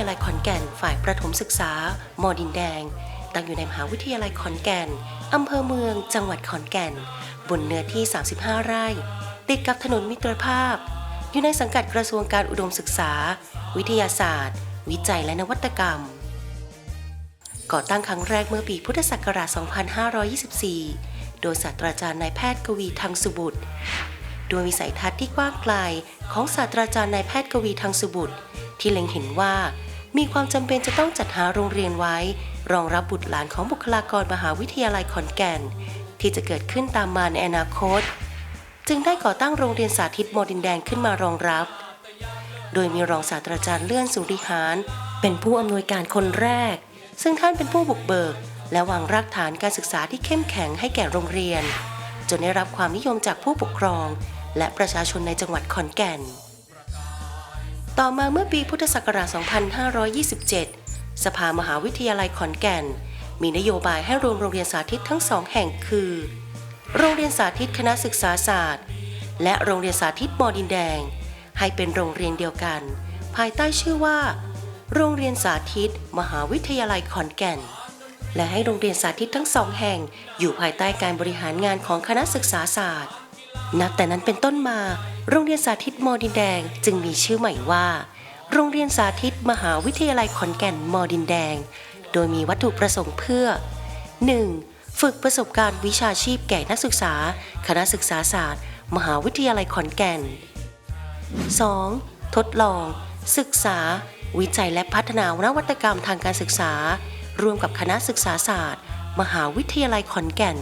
าธิตมหาวิทยาลัยขอนแก่น ฝ่ายประถมศึกษามอดินแดง ตั้งอยู่ในมหาวิทยาลัยขอนแก่น อำเภอเมือง จังหวัดขอนแก่น บนเนื้อที่ 35 ไร่ ติดกับถนนมิตรภาพ อยู่ในสังกัดกระทรวงการอุดมศึกษา วิทยาศาสตร์ วิจัยและนวัตกรรม ก่อตั้งครั้งแรกเมื่อปีพุทธศักราช 2524 โดยศาสตราจารย์นายแพทย์กวีทางสุบุตรด้วยวิสัยทัศน์ที่กว้างไกลของศาสตราจารย์นายแพทย์กวีทางสุบุตร ที่เล็งเห็นว่า มีความจำเป็นจะต้องจัดหาโรงเรียนไว้ รองรับบุตรหลานของบุคลากรมหาวิทยาลัยขอนแก่น ที่จะเกิดขึ้นตามมาในอนาคต จึงได้ก่อตั้งโรงเรียนสาธิตโมดินแดงขึ้นมารองรับ โดยมีรองศาสตราจารย์เลื่อนสุริหาร เป็นผู้อำนวยการคนแรก ซึ่งท่านเป็นผู้บุกเบิก และวางรากฐานการศึกษาที่เข้มแข็งให้แก่โรงเรียน จนได้รับความนิยมจากผู้ปกครอง และประชาชนในจังหวัดขอนแก่น ต่อมาเมื่อปีพุทธศักราช 2527 สภามหาวิทยาลัยขอนแก่น มีนโยบายให้รวมโรงเรียนสาธิตทั้งสองแห่งคือ โรงเรียนสาธิตคณะศึกษาศาสตร์ และโรงเรียนสาธิตมอดินแดง ให้เป็นโรงเรียนเดียวกัน ภายใต้ชื่อว่า โรงเรียนสาธิต มหาวิทยาลัยขอนแก่น และให้โรงเรียนสาธิตทั้งสองแห่ง อยู่ภายใต้การบริหารงานของคณะศึกษาศาสตร์ นับแต่นั้นเป็นต้นมา โรงเรียนสาธิตมอดินแดงจึงมีชื่อใหม่ว่า โรงเรียนสาธิตมหาวิทยาลัยขอนแก่นมอดินแดง โดยมีวัตถุประสงค์เพื่อ 1. ฝึกประสบการณ์วิชาชีพแก่นักศึกษา คณะศึกษาศาสตร์ มหาวิทยาลัยขอนแก่น 2. ทดลอง ศึกษา วิจัยและพัฒนานวัตกรรมทางการศึกษา ร่วมกับคณะศึกษาศาสตร์ มหาวิทยาลัยขอนแก่น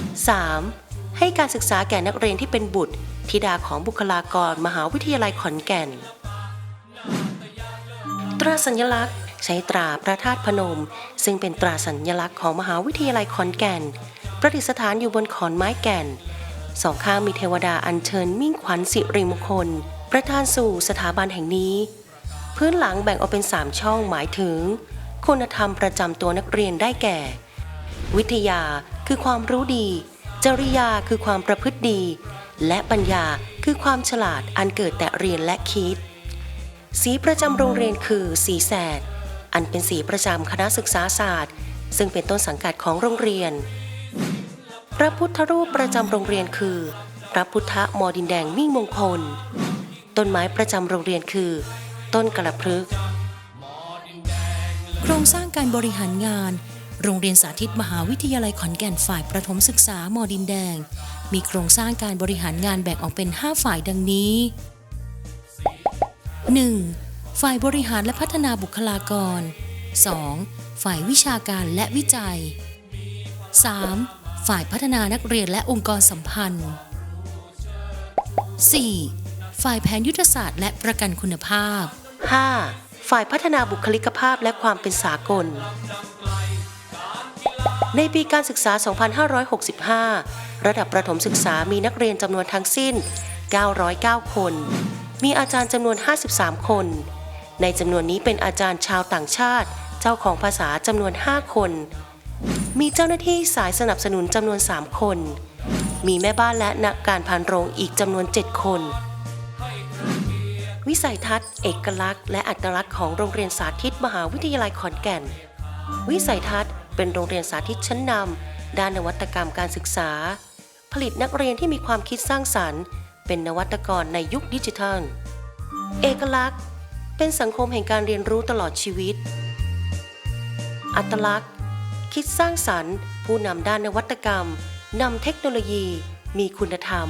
3. ให้การศึกษาแก่นักเรียนที่เป็นบุตรธิดาของบุคลากรมหาวิทยาลัยขอนแก่น ตราสัญลักษณ์ ใช้ตราพระธาตุพนม ซึ่งเป็นตราสัญลักษณ์ของมหาวิทยาลัยขอนแก่น ประดิษฐานอยู่บนขอนไม้แก่น สองข้างมีเทวดาอัญเชิญมิ่งขวัญสิริมงคล ประธานสู่สถาบันแห่งนี้ พื้นหลังแบ่งออกเป็น3ช่องหมายถึง คุณธรรมประจำตัวนักเรียนได้แก่ วิทยาคือความรู้ดี จริยาคือความประพฤติดี และปัญญาคือความฉลาดอันเกิดแต่เรียนและคิด สีประจำโรงเรียนคือสีแสด อันเป็นสีประจำคณะศึกษาศาสตร์ ซึ่งเป็นต้นสังกัดของโรงเรียน พระพุทธรูปประจำโรงเรียนคือ พระพุทธมอดินแดงมิ่งมงคล ต้นไม้ประจำโรงเรียนคือ ต้นกระพฤกโครงสร้างการบริหารงาน โรงเรียนสาธิตมหาวิทยาลัยขอนแก่นฝ่ายประถมศึกษามอดินแดง มีโครงสร้างการบริหารงานแบ่งออกเป็น 5 ฝ่ายดังนี้ 1. ฝ่ายบริหารและพัฒนาบุคลากร 2. ฝ่ายวิชาการและวิจัย 3. ฝ่ายพัฒนานักเรียนและองค์กรสัมพันธ์ 4. ฝ่ายแผนยุทธศาสตร์และประกันคุณภาพ 5. ฝ่ายพัฒนาบุคลิกภาพและความเป็นสากล ในปีการศึกษา 2565 ระดับประถมศึกษามีนักเรียนจำนวนทั้งสิ้น 909 คน มีอาจารย์จำนวน 53 คน ในจำนวนนี้เป็นอาจารย์ชาวต่างชาติ เจ้าของภาษาจำนวน 5 คน มีเจ้าหน้าที่สายสนับสนุนจำนวน 3 คน มีแม่บ้านและนักการพานโรงอีกจำนวน 7 คน วิสัยทัศน์ เอกลักษณ์ และอัตลักษณ์ของโรงเรียนสาธิตมหาวิทยาลัยขอนแก่น วิสัยทัศน์ เป็นโรงเรียนสาธิตชั้นนำด้านนวัตกรรมการศึกษา ผลิตนักเรียนที่มีความคิดสร้างสรรค์ เป็นนวัตกรในยุคดิจิทัล เอกลักษณ์ เป็นสังคมแห่งการเรียนรู้ตลอดชีวิต อัตลักษณ์ คิดสร้างสรรค์ ผู้นำด้านนวัตกรรมนำเทคโนโลยีมีคุณธรรม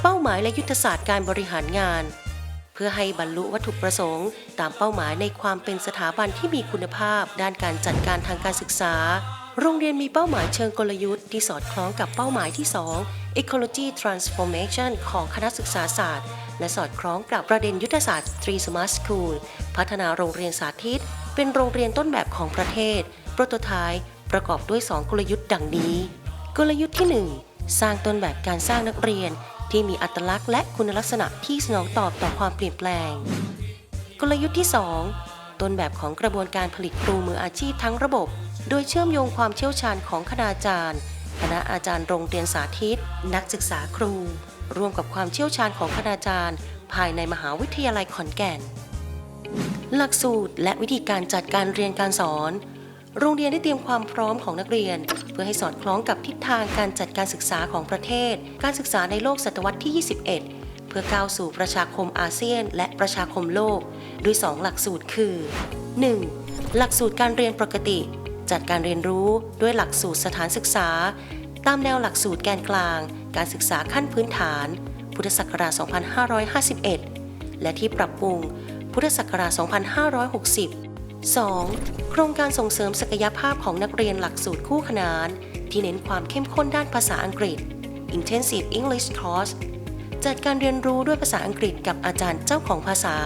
เป้าหมายและยุทธศาสตร์การบริหารงาน เพื่อให้บรรลุวัตถุประสงค์ ตามเป้าหมายในความเป็นสถาบันที่มีคุณภาพ ด้านการจัดการทางการศึกษา โรงเรียนมีเป้าหมายเชิงกลยุทธ์ที่สอดคล้องกับเป้าหมายที่ 2 Ecology Transformation ของคณะศึกษาศาสตร์ และสอดคล้องกับประเด็นยุทธศาสตร์ Three Smart School พัฒนาโรงเรียนสาธิต เป็นโรงเรียนต้นแบบของประเทศ โปรโตไทป์ประกอบด้วย 2 กลยุทธ์ดังนี้ กลยุทธ์ที่ 1 สร้างต้นแบบการสร้างนักเรียน ที่มีอัตลักษณ์และคุณลักษณะที่สนองตอบต่อความเปลี่ยนแปลง กลยุทธ์ที่ 2 ต้นแบบของกระบวนการผลิตครูมืออาชีพทั้งระบบ โดยเชื่อมโยงความเชี่ยวชาญของคณาจารย์ คณะอาจารย์โรงเรียนสาธิต นักศึกษาครูร่วมกับความเชี่ยวชาญของคณาจารย์ ภายในมหาวิทยาลัยขอนแก่น หลักสูตรและวิธีการจัดการเรียนการสอน โรงเรียนได้เตรียมความพร้อมของนักเรียน เพื่อให้สอดคล้องกับทิศทางการจัดการศึกษาของประเทศ การศึกษาในโลกศตวรรษที่ 21 เพื่อก้าวสู่ประชาคมอาเซียน และประชาคมโลก ด้วย 2 หลักสูตรคือ 1. หลักสูตรการเรียนปกติ จัดการเรียนรู้ด้วยหลักสูตรสถานศึกษา ตามแนวหลักสูตรแกนกลาง การศึกษาขั้นพื้นฐาน พุทธศักราช 2551 และที่ปรับปรุงพุทธศักราช 2560 2. โครงการส่งเสริมศักยภาพของนักเรียนหลักสูตรคู่ขนาน ที่เน้นความเข้มข้นด้านภาษาอังกฤษ Intensive English Course จัดการเรียนรู้ด้วยภาษาอังกฤษกับอาจารย์เจ้าของภาษา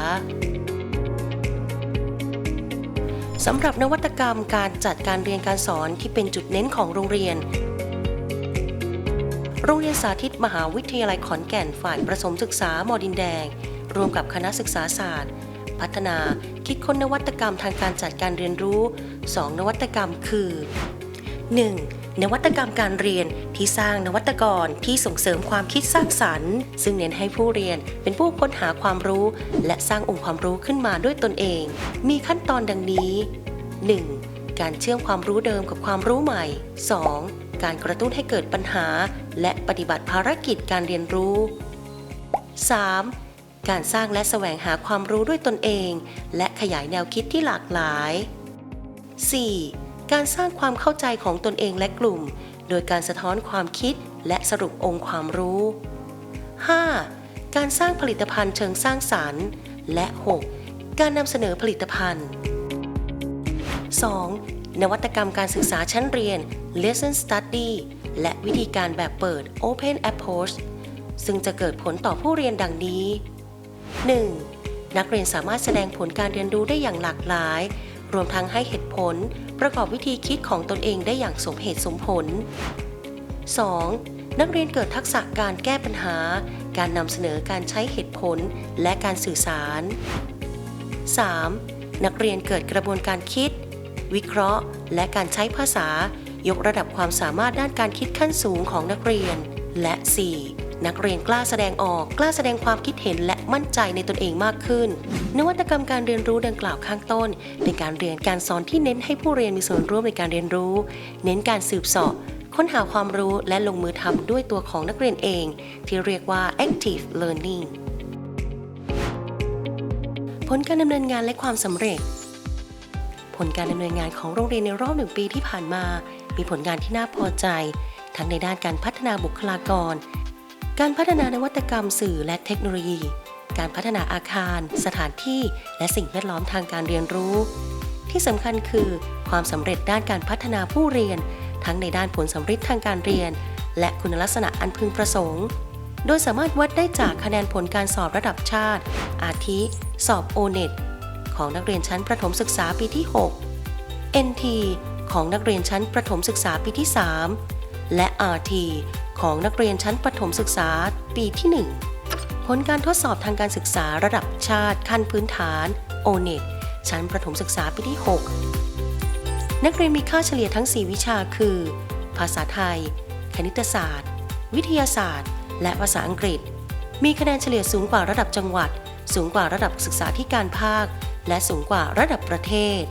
สำหรับนวัตกรรมการจัดการเรียนการสอนที่เป็นจุดเน้นของโรงเรียน โรงเรียนสาธิตมหาวิทยาลัยขอนแก่นฝ่ายประถมศึกษามอดินแดง รวมกับคณะศึกษาศาสตร์ พัฒนา คิดค้นนวัตกรรมทางการจัดการเรียนรู้ 2 นวัตกรรมคือ 1. นวัตกรรมการเรียนที่สร้างนวัตกรที่ส่งเสริมความคิดสร้างสรรค์ ซึ่งเน้นให้ผู้เรียนเป็นผู้ค้นหาความรู้ และสร้างองค์ความรู้ขึ้นมาด้วยตนเอง มีขั้นตอนดังนี้ 1. การเชื่อมความรู้เดิมกับความรู้ใหม่ 2. การกระตุ้นให้เกิดปัญหา และปฏิบัติภารกิจการเรียนรู้ 3. การสร้างและแสวงหาความรู้ด้วยตนเอง และขยายแนวคิดที่หลากหลาย 4. การสร้างความเข้าใจของตนเองและกลุ่ม โดยการสะท้อนความคิดและสรุปองค์ความรู้ 5. การสร้างผลิตภัณฑ์เชิงสร้างสรรค์ และ 6. การนำเสนอผลิตภัณฑ์ 2. นวัตกรรมการศึกษาชั้นเรียน Lesson Study และวิธีการแบบเปิด Open Approach ซึ่งจะเกิดผลต่อผู้เรียนดังนี้ 1. นักเรียนสามารถแสดงผลการเรียนรู้ได้อย่างหลากหลาย รวมทั้งให้เหตุผล ประกอบวิธีคิดของตนเองได้อย่างสมเหตุสมผล 2. นักเรียนเกิดทักษะการแก้ปัญหา การนำเสนอการใช้เหตุผลและการสื่อสาร 3. นักเรียนเกิดกระบวนการคิด วิเคราะห์ และการใช้ภาษายกระดับความสามารถด้านการคิดขั้นสูงของนักเรียน และ 4. นักเรียนกล้าแสดงออกกล้าแสดงความคิดเห็นและมั่นใจในตนเองมากขึ้น นวัตกรรมการเรียนรู้ดังกล่าวข้างต้น เป็นการเรียนการสอนที่เน้นให้ผู้เรียนมีส่วนร่วมในการเรียนรู้ เน้นการสืบเสาะค้นหาความรู้และลงมือทำด้วยตัวของนักเรียนเอง ที่เรียกว่า active learning ผลการดำเนินงานและความสำเร็จ ผลการดำเนินงานของโรงเรียนในรอบหนึ่งปีที่ผ่านมา มีผลงานที่น่าพอใจ ทั้งในด้านการพัฒนาบุคลากร การพัฒนานวัตกรรมสื่อและเทคโนโลยี การพัฒนาอาคาร สถานที่ และสิ่งแวดล้อมทางการเรียนรู้ ที่สำคัญคือความสำเร็จด้านการพัฒนาผู้เรียน ทั้งในด้านผลสำเร็จทางการเรียน และคุณลักษณะอันพึงประสงค์ โดยสามารถวัดได้จากคะแนนผลการสอบระดับชาติ อาทิ สอบ o n e t ของนักเรียนชั้นประถมศึกษาปีที่ 6 NT ของนักเรียนชั้นประถมศึกษาปีที่ 3 และ RT ของนักเรียนชั้นประถมศึกษาปีที่ 1 ผลการทดสอบทางการศึกษาระดับชาติขั้นพื้นฐาน o n e t ชั้นประถมศึกษาปีที่ 6 นักเรียนมีค่าเฉลี่ยทั้ง 4 วิชาคือ ภาษาไทย คณิตศาสตร์ วิทยาศาสตร์ และภาษาอังกฤษ มีคะแนนเฉลี่ยสูงกว่าระดับจังหวัด สูงกว่าระดับศึกษาธิการภาค และสูงกว่าระดับประเทศ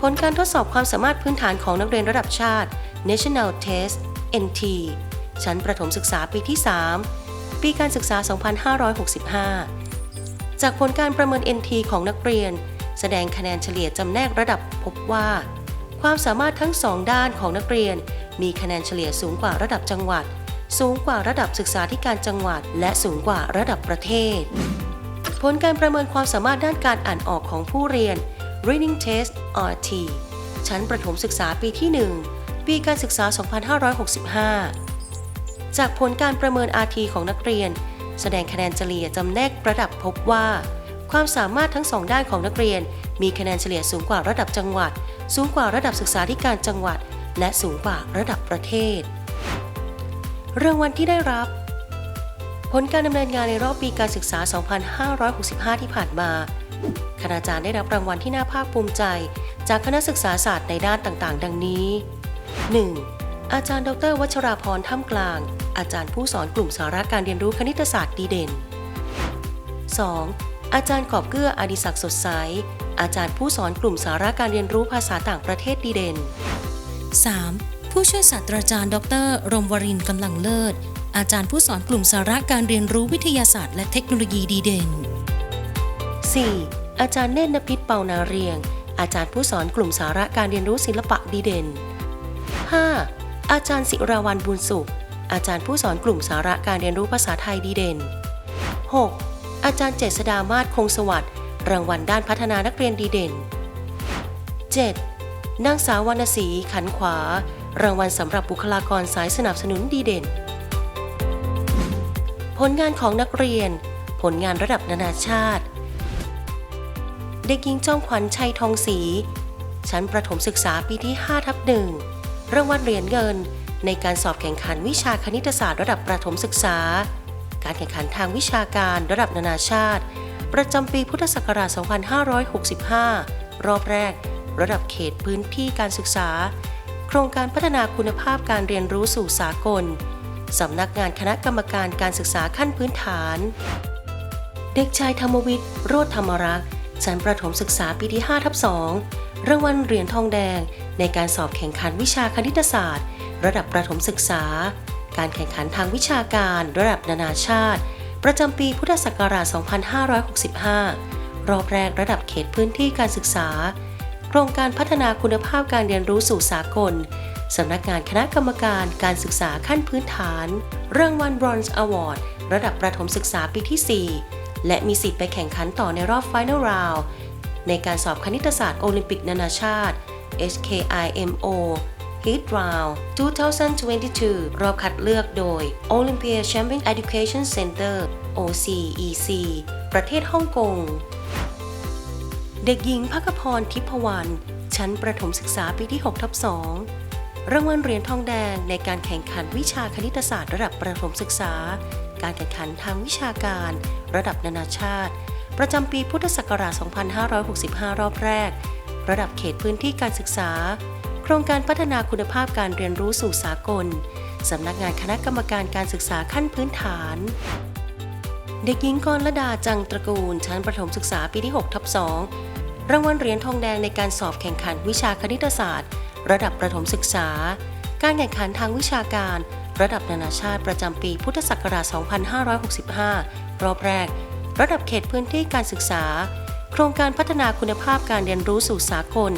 ผลการทดสอบความสามารถพื้นฐานของนักเรียนระดับชาติ National Test NT ชั้นประถมศึกษาปีที่ 3 ปีการศึกษา 2565 จากผลการประเมิน NT ของนักเรียน แสดงคะแนนเฉลี่ยจำแนกระดับพบว่า ความสามารถทั้งสองด้านของนักเรียน มีคะแนนเฉลี่ยสูงกว่าระดับจังหวัด สูงกว่าระดับศึกษาธิการจังหวัด และสูงกว่าระดับประเทศ ผลการประเมินความสามารถด้านการอ่านออกของผู้เรียน Reading Test RT ชั้นประถมศึกษาปีที่ 1 ปีการศึกษา 2565 จากผลการประเมิน RT ของนักเรียน แสดงคะแนนเฉลี่ยจำแนกระดับพบว่า ความสามารถทั้งสองด้านของนักเรียน มีคะแนนเฉลี่ยสูงกว่าระดับจังหวัด สูงกว่าระดับศึกษาธิการจังหวัด และสูงกว่าระดับประเทศ รางวัลที่ได้รับ ผลการดำเนินงานในรอบปีการศึกษา 2565 ที่ผ่านมาคณาจารย์ได้รับรางวัลที่น่าภาคภูมิใจ จากคณะศึกษาศาสตร์ในด้านต่างๆ ดังนี้ 1. อาจารย์ดร วัชราพรท่ามกลาง อาจารย์ผู้สอนกลุ่มสาระการเรียนรู้คณิตศาสตร์ดีเด่น 2. อาจารย์กอบเกื้ออดิศักดิ์สดใส อาจารย์ผู้สอนกลุ่มสาระการเรียนรู้ภาษาต่างประเทศดีเด่น 3. ผู้ช่วยศาสตราจารย์ ดร รมวรินทร์กำลังเลิศ อาจารย์ผู้สอนกลุ่มสาระการเรียนรู้วิทยาศาสตร์และเทคโนโลยีดีเด่น 4. อาจารย์เนตรนพิษเปานาเรียง อาจารย์ผู้สอนกลุ่มสาระการเรียนรู้ศิลปะดีเด่น 5. อาจารย์ศิราวันบุญสุข อาจารย์ผู้สอนกลุ่มสาระการเรียนรู้ภาษาไทยดีเด่น 6. อาจารย์เจษดามาศคงสวัสดิ์รางวัลด้านพัฒนานักเรียนดีเด่น 7. นางสาววรรณศรีขันขวา รางวัลสำหรับบุคลากรสายสนับสนุนดีเด่น ผลงานของนักเรียน ผลงานระดับนานาชาติ เด็กหญิงจ้องขวัญชัยทองศรีชั้นประถมศึกษาปีที่ 5 ทับหนึ่ง รางวัลเหรียญเงิน ในการสอบแข่งขันวิชาคณิตศาสตร์ระดับประถมศึกษา การแข่งขันทางวิชาการระดับนานาชาติ ประจำปีพุทธศักราช 2565 รอบแรก ระดับเขตพื้นที่การศึกษา โครงการพัฒนาคุณภาพการเรียนรู้สู่สากลสำนักงานคณะกรรมการการศึกษาขั้นพื้นฐาน เด็กชายธรรมวิทย์ โรธธรรมรักษ์ชั้นประถมศึกษาปีที่5ทับ2รางวัลเหรียญทองแดง ในการสอบแข่งขันวิชาคณิตศาสตร์ ระดับประถมศึกษา การแข่งขันทางวิชาการระดับนานาชาติ ประจำปีพุทธศักราช 2565 รอบแรกระดับเขตพื้นที่การศึกษา โครงการพัฒนาคุณภาพการเรียนรู้สู่สากลสำนักงานคณะกรรมการการศึกษาขั้นพื้นฐาน รางวัล Bronze Award ระดับประถมศึกษาปีที่ 4 และมีสิทธิ์ไปแข่งขันต่อในรอบ Final Round ในการสอบคณิตศาสตร์โอลิมปิกนานาชาติ HKIMO Heat Round 2022 รอบคัดเลือกโดย Olympia Champion Education Center OCEC ประเทศฮ่องกง เด็กหญิงพักพรทิพวรรณชั้นประถมศึกษาปีที่ 6 ทับ 2 รางวัลเหรียญทองแดงในการแข่งขันวิชาคณิตศาสตร์ระดับประถมศึกษา การแข่งขันทางวิชาการ ระดับนานาชาติ ประจำปีพุทธศักราช 2565 รอบแรก ระดับเขตพื้นที่การศึกษา โครงการพัฒนาคุณภาพการเรียนรู้สู่สากล สำนักงานคณะกรรมการการศึกษาขั้นพื้นฐาน เด็กหญิงกรละดาจังตระกูล ชั้นประถมศึกษาปีที่6ทับ2รางวัลเหรียญทองแดงในการสอบแข่งขันวิชาคณิตศาสตร์ ระดับประถมศึกษา การแข่งขันทางวิชาการ ระดับนานาชาติประจำปีพุทธศักราช 2565 รอบแรก ระดับเขตพื้นที่การศึกษา โครงการพัฒนาคุณภาพการเรียนรู้สู่สากล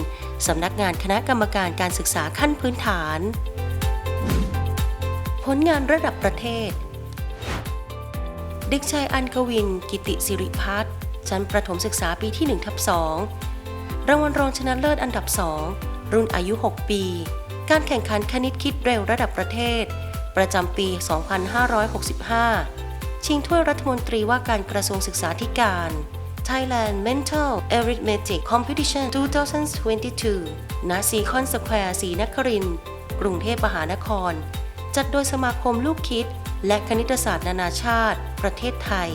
สำนักงานคณะกรรมการการศึกษาขั้นพื้นฐาน ผลงานระดับประเทศ เด็กชายอันกวิน กิติสิริพัฒน์ชั้นประถมศึกษาปีที่1ทับ2รางวัลรองชนะเลิศอันดับ 2 รุ่นอายุ 6 ปี การแข่งขันคณิตคิดเร็วระดับประเทศ ประจำปี 2565 ชิงถ้วยรัฐมนตรีว่าการกระทรวงศึกษาธิการ Thailand Mental Arithmetic Competition 2022 ณ ซีคอนสแควร์ศรีนคริน กรุงเทพมหานคร จัดโดยสมาคมลูกคิด และคณิตศาสตร์นานาชาติ ประเทศไทย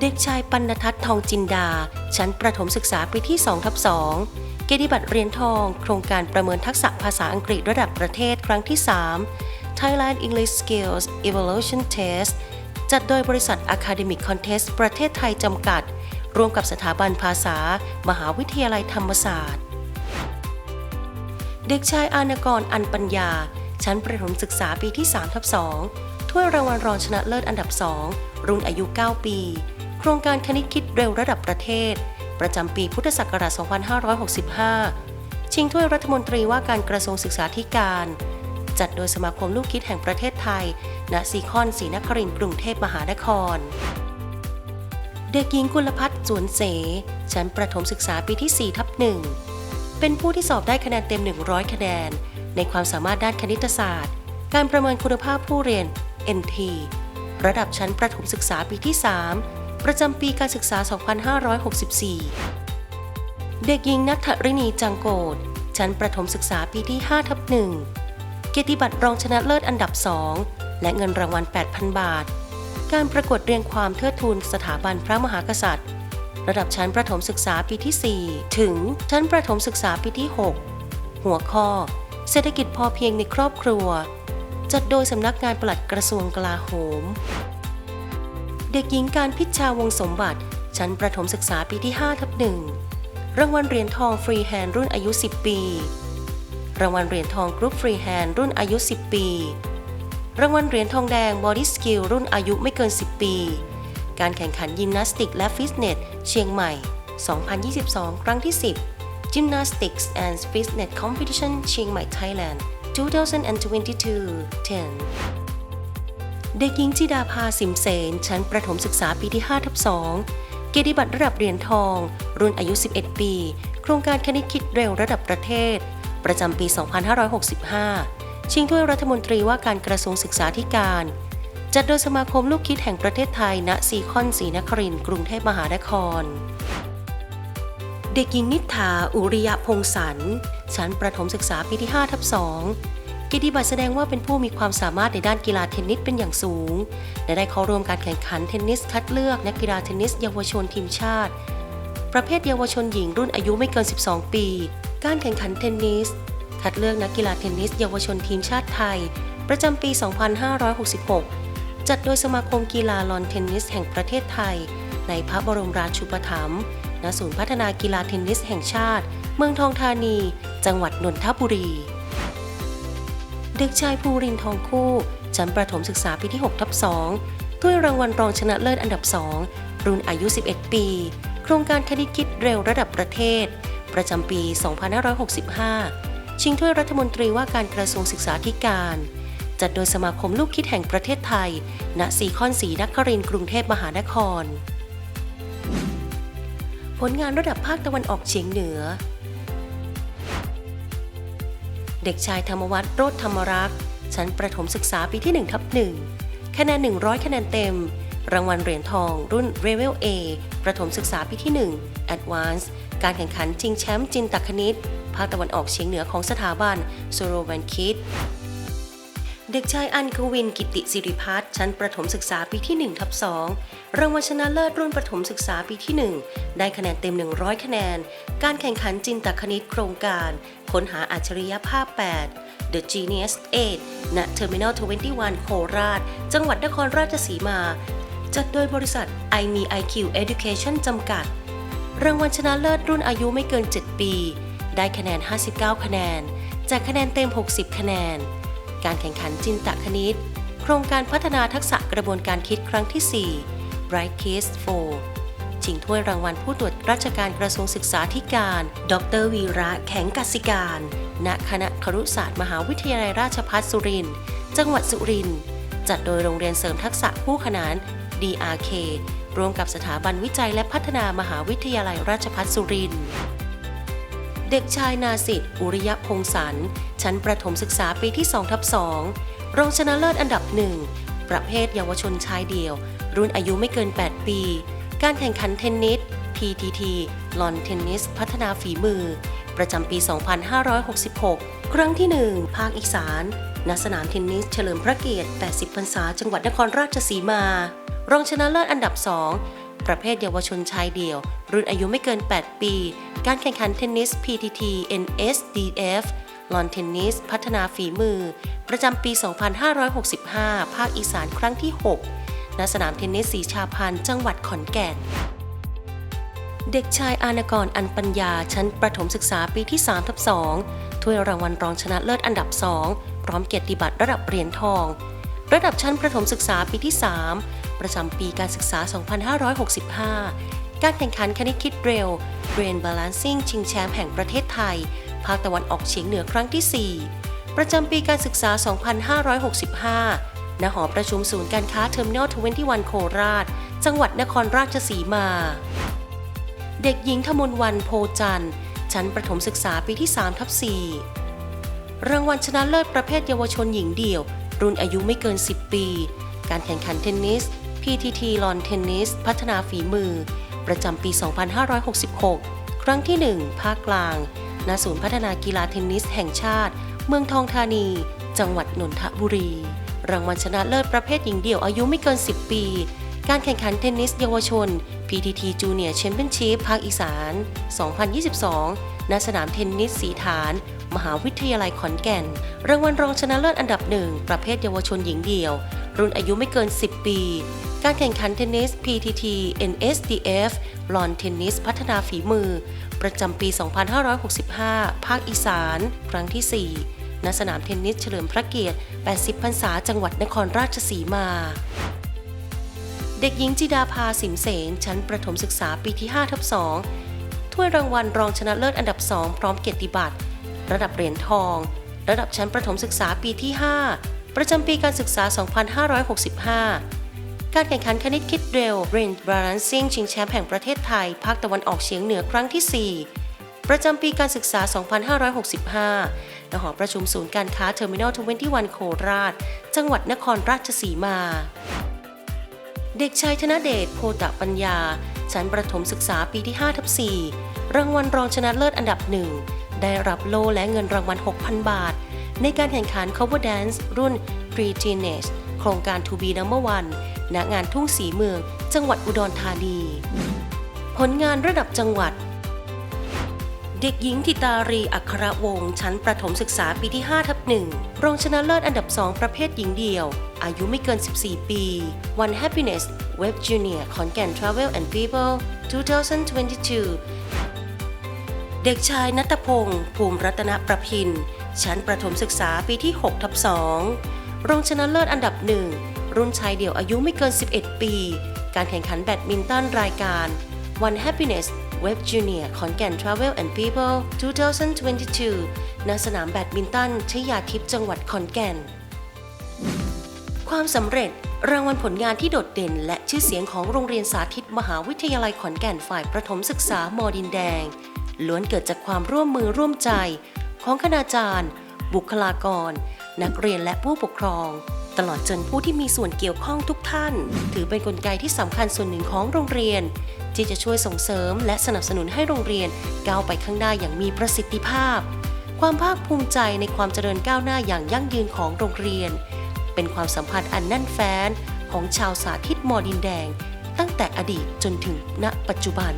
เด็กชายปัณทัศน์ทองจินดา ชั้นประถมศึกษาปีที่2ทับ2เกียรติบัตรเหรียญทอง โครงการประเมินทักษะภาษาอังกฤษระดับประเทศครั้งที่ 3 Thailand English Skills Evaluation Test จัดโดยบริษัท Academic Contest ประเทศไทยจำกัด ร่วมกับสถาบันภาษา มหาวิทยาลัยธรรมศาสตร์ เด็กชายอานกรอันปัญญา ชั้นประถมศึกษาปีที่3ทับ2ถ้วยรางวัลรองชนะเลิศอันดับ 2 รุ่นอายุ 9 ปี โครงการคณิตคิดเร็วระดับประเทศ ประจำปีพุทธศักราช 2565 ชิงถ้วยรัฐมนตรีว่าการกระทรวงศึกษาธิการ จัดโดยสมาคมลูกคิดแห่งประเทศไทย ณ ซีคอนศรีนครินทร์กรุงเทพมหานคร เด็กหญิงกุลพัฒน์สวนเส ชั้นประถมศึกษาปีที่ 4 ทับหนึ่ง เป็นผู้ที่สอบได้คะแนนเต็ม 100 คะแนน ในความสามารถด้านคณิตศาสตร์ การประเมินคุณภาพผู้เรียน NT ระดับชั้นประถมศึกษาปีที่ 3 ประจำปีการศึกษา 2564 เด็กหญิงนักธรินีจังโกดชั้นประถมศึกษาปีที่5ทับ1เกียรติบัตรรองชนะเลิศอันดับ 2 และเงินรางวัล 8,000 บาท การประกวดเรียงความเทิดทูนสถาบันพระมหากษัตริย์ ระดับชั้นประถมศึกษาปีที่ 4 ถึงชั้นประถมศึกษาปีที่ 6 หัวข้อ เศรษฐกิจพอเพียงในครอบครัว จัดโดยสำนักงานปลัดกระทรวงกลาโหม เด็กหญิงการพิชชาวงสมบัติ ชั้นประถมศึกษาปีที่5ทับหนึ่งรางวัลเหรียญทองฟรีแฮนด์รุ่นอายุ 10 ปี รางวัลเหรียญทองกรุ๊ปฟรีแฮนด์รุ่นอายุ 10 ปี รางวัลเหรียญทองแดงบอดี้สกิลรุ่นอายุไม่เกิน 10 ปี การแข่งขันยิมนาสติกและฟิตเนสเชียงใหม่ 2022 ครั้งที่ 10 Gymnastics and Fitness Competition เชียงใหม่ Thailand 2022 10 เด็กหญิงจิดาภาสิมเสน ชั้นประถมศึกษาปีที่5ทับ2เกียรติบัตรระดับเหรียญทอง รุ่นอายุ 11 ปี โครงการคณิตคิดเร็วระดับประเทศ ประจำปี 2565 ชิงถ้วยรัฐมนตรีว่าการกระทรวงศึกษาธิการ จัดโดยสมาคมลูกคิดแห่งประเทศไทย ณ ซีคอนศรีนครินทร์กรุงเทพมหานคร เด็กหญิงนิษฐาอุริยพงศรชั้นประถมศึกษาปีที่5ทับ2กิตติบัตรแสดงว่าเป็นผู้มีความสามารถในด้านกีฬาเทนนิสเป็นอย่างสูง และได้เข้าร่วมการแข่งขันเทนนิสคัดเลือกนักกีฬาเทนนิสเยาวชนทีมชาติ ประเภทเยาวชนหญิงรุ่นอายุไม่เกิน 12 ปี การแข่งขันเทนนิส คัดเลือกนักกีฬาเทนนิส เยาวชนทีมชาติไทย ประจำปี 2566 จัดโดยสมาคมกีฬาลอนเทนนิสแห่งประเทศไทย ในพระบรมราชูปถัมภ์ ณ ศูนย์พัฒนากีฬาเทนนิสแห่งชาติ เมืองทองธานี จังหวัดนนทบุรี เด็กชายภูรินทองคู่ ชั้นประถมศึกษาปีที่6ทับ2ถ้วยรางวัลรองชนะเลิศอันดับ 2 รุ่นอายุ 11 ปี โครงการคณิตคิดเร็วระดับประเทศ ประจำปี 2565 ชิงถ้วยรัฐมนตรีว่าการกระทรวงศึกษาธิการ จัดโดยสมาคมลูกคิดแห่งประเทศไทยณซีคอนศรีนครินกรุงเทพมหานคร ผลงานระดับภาคตะวันออกเฉียงเหนือ เด็กชายธรรมวัฒน์โรธธรรมรักษ์ชั้นประถมศึกษาปีที่1ทับ1คะแนน 100 คะแนนเต็ม รางวัลเหรียญทอง รุ่น r e v e l A ประถมศึกษาปีที่ 1 Advance การแข่งขันชิงแชมป์จินตคณิต ภาคตะวันออกเฉียงเหนือของสถาบันโซโรแวนคิด เด็กชายอันกวินกิติสิริพัฒน์ชั้นประถมศึกษาปีที่ 1 ทับ 2 รางวัลชนะเลิศรุ่นประถมศึกษาปีที่ 1 ได้คะแนนเต็ม 100 คะแนน การแข่งขันจินตคณิตโครงการ ค้นหาอัจฉริยภาพ 8 The Genius 8ณ Terminal 21 โคราช จังหวัดนครราชสีมา จัดโดยบริษัท i m e IQ Education จำกัด รางวัลชนะเลิศรุ่นอายุไม่เกิน 7 ปี ได้คะแนน 59 คะแนน จากคะแนนเต็ม 60 คะแนน การแข่งขันจินตคณิต โครงการพัฒนาทักษะกระบวนการคิดครั้งที่ 4 Bright Kids 4 ชิงถ้วยรางวัลผู้ตรวจราชการกระทรวงศึกษาธิการ ดรวีระแข็งกสิการ ณ คณะครุศาสตร์มหาวิทยาลัยราชภัฏสุรินทร์ จังหวัดสุรินทร์จัดโดยโรงเรียนเสริมทักษะคู่ขนาน DRK ร่วมกับสถาบันวิจัยและพัฒนามหาวิทยาลัยราชภัฏสุรินทร์ เด็กชายนาสิทธิ์อุริยพงศรชั้นประถมศึกษาปีที่2ทับ2รองชนะเลิศอันดับหนึ่งประเภทเยาวชนชายเดี่ยว รุ่นอายุไม่เกิน 8 ปี การแข่งขันเทนนิส PTT ลอนเทนนิส พัฒนาฝีมือ ประจำปี 2566 ครั้งที่ 1 ภาคอีสานณสนามเทนนิสเฉลิมพระเกียรติ 80 พรรษา จังหวัดนครราชสีมา รองชนะเลิศอันดับ 2 ประเภทเยาวชนชายเดี่ยว รุ่นอายุไม่เกิน 8 ปี การแข่งขันเทนนิส PTT NSDF ลอนเทนนิส พัฒนาฝีมือ ประจำปี 2565 ภาคอีสานครั้งที่ 6 ณ สนามเทนนิสสีชาพันจังหวัดขอนแก่น เด็กชายอานกรอันปัญญาชั้นประถมศึกษาปีที่3ทับ2ถ้วยรางวัลรองชนะเลิศอันดับ 2 พร้อมเกียรติบัตรระดับเหรียญทอง ระดับชั้นประถมศึกษาปีที่ 3 ประจำปีการศึกษา 2565 การแข่งขันคณิตคิดเร็ว Brain Balancing ชิงแชมป์แห่งประเทศไทย ภาคตะวันออกเฉียงเหนือครั้งที่ 4 ประจำปีการศึกษา 2565 ณ หอประชุมศูนย์การค้าเทอร์มินอล21 โคราช จังหวัดนครราชสีมา เด็กหญิงธมนวันโพจันทร์ชั้นประถมศึกษาปีที่3ทับ4รางวัลชนะเลิศประเภทเยาวชนหญิงเดี่ยว รุ่นอายุไม่เกิน 10 ปี การแข่งขันเทนนิส PTT ลอนเทนนิสพัฒนาฝีมือ ประจำปี 2566 ครั้งที่ 1 ภาคกลาง ณ ศูนย์พัฒนากีฬาเทนนิสแห่งชาติ เมืองทองธานี จังหวัดนนทบุรี รางวัลชนะเลิศประเภทหญิงเดี่ยวอายุไม่เกิน 10 ปี การแข่งขันเทนนิสเยาวชน PTT Junior Championship ภาคอีสาน 2022 ณ สนามเทนนิสสีฐาน มหาวิทยาลัยขอนแก่น รางวัลรองชนะเลิศอันดับหนึ่งประเภทเยาวชนหญิงเดี่ยว รุ่นอายุไม่เกิน 10 ปี การแข่งขันเทนนิส PTT NSDF ลอนเทนนิสพัฒนาฝีมือ ประจำปี 2565 ภาคอีสาน ครั้งที่ 4 ณ สนามเทนนิสเฉลิมพระเกียรติ 80 พรรษา จังหวัดนครราชสีมา เด็กหญิงจิดาภาสิมเสน ชั้นประถมศึกษาปีที่5ทับ2ถ้วยรางวัลรองชนะเลิศอันดับ 2 พร้อมเกียรติบัตร ระดับเหรียญทอง ระดับชั้นประถมศึกษาปีที่ 5 ประจำปีการศึกษา 2565 การแข่งขันคณิตคิดเร็ว Brain Balancing ชิงแชมป์แห่งประเทศไทย ภาคตะวันออกเฉียงเหนือครั้งที่ 4 ประจำปีการศึกษา 2565ณหอประชุมศูนย์การค้าเทอร์มินอล21 โคราช จังหวัดนครราชสีมา เด็กชายธนเดชโพตะปัญญา ชั้นประถมศึกษาปีที่5ทับ4รางวัลรองชนะเลิศอันดับหนึ่งได้รับโล่และเงินรางวัล 6,000 บาท ในการแข่งขัน cover dance รุ่น pre teenage โครงการ to be number one ณงานทุ่งสีเมือง จังหวัดอุดรธานี ผลงานระดับจังหวัด เด็กหญิงทิตารีอัครวงศ์ชั้นประถมศึกษาปีที่5ทับหนึ่งรองชนะเลิศอันดับ 2 ประเภทหญิงเดี่ยว อายุไม่เกิน 14 ปี One Happiness Web Junior ขอนแก่น Travel and People 2022 เด็กชายนัตพงศ์ภูมิรัตนประพิน ชั้นประถมศึกษาปีที่6ทับ2รองชนะเลิศอันดับหนึ่งรุ่นชายเดี่ยวอายุไม่เกิน 11 ปี การแข่งขันแบดมินตันรายการ One Happiness Web Junior ขอนแก่น Travel and People 2022 ณ สนามแบดมินตันชยาทิพย์จังหวัดขอนแก่น ความสำเร็จรางวัลผลงานที่โดดเด่น และชื่อเสียงของโรงเรียนสาธิตมหาวิทยาลัยขอนแก่นฝ่ายประถมศึกษามอดินแดง ล้วนเกิดจากความร่วมมือร่วมใจ ของคณาจารย์ บุคลากร นักเรียนและผู้ปกครอง ตลอดจนผู้ที่มีส่วนเกี่ยวข้องทุกท่าน ถือเป็นนกลไกที่สำคัญส่วนหนึ่งของโรงเรียน ที่จะช่วยส่งเสริมและสนับสนุนให้โรงเรียนก้าวไปข้างหน้าอย่างมีประสิทธิภาพ ความภาคภูมิใจในความเจริญก้าวหน้าอย่างยั่งยืนของโรงเรียน เป็นความสัมพันธ์อันแน่นแฟ้นของชาวสาธิตมอดินแดง ตั้งแต่อดีตจนถึงณปัจจุบัน